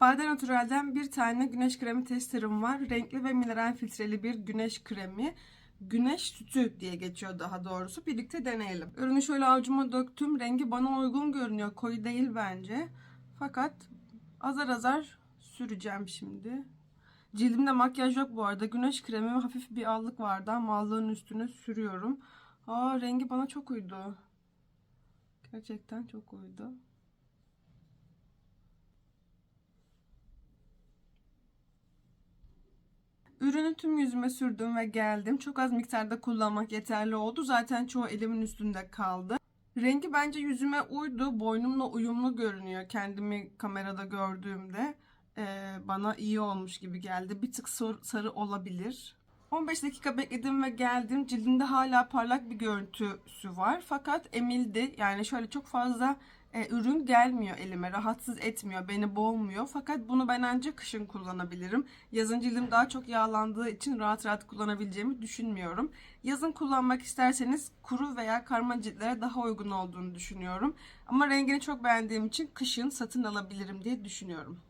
Baden Natural'den bir tane güneş kremi testerim var. Renkli ve mineral filtreli bir güneş kremi. Güneş sütü diye geçiyor daha doğrusu. Birlikte deneyelim. Ürünü şöyle avucuma döktüm. Rengi bana uygun görünüyor. Koyu değil bence. Fakat azar azar süreceğim şimdi. Cildimde makyaj yok bu arada. Güneş kremi hafif bir allık vardı ama allığın üstüne sürüyorum. Aa rengi bana çok uydu. Gerçekten çok uydu. Ürünü tüm yüzüme sürdüm ve geldim. Çok az miktarda kullanmak yeterli oldu. Zaten çoğu elimin üstünde kaldı. Rengi bence yüzüme uydu. Boynumla uyumlu görünüyor kendimi kamerada gördüğümde. Ee, bana iyi olmuş gibi geldi. Bir tık sarı olabilir. 15 dakika bekledim ve geldim. Cildimde hala parlak bir görüntüsü var. Fakat emildi. Yani şöyle çok fazla e, ürün gelmiyor elime. Rahatsız etmiyor. Beni boğmuyor. Fakat bunu ben ancak kışın kullanabilirim. Yazın cildim daha çok yağlandığı için rahat rahat kullanabileceğimi düşünmüyorum. Yazın kullanmak isterseniz kuru veya karma ciltlere daha uygun olduğunu düşünüyorum. Ama rengini çok beğendiğim için kışın satın alabilirim diye düşünüyorum.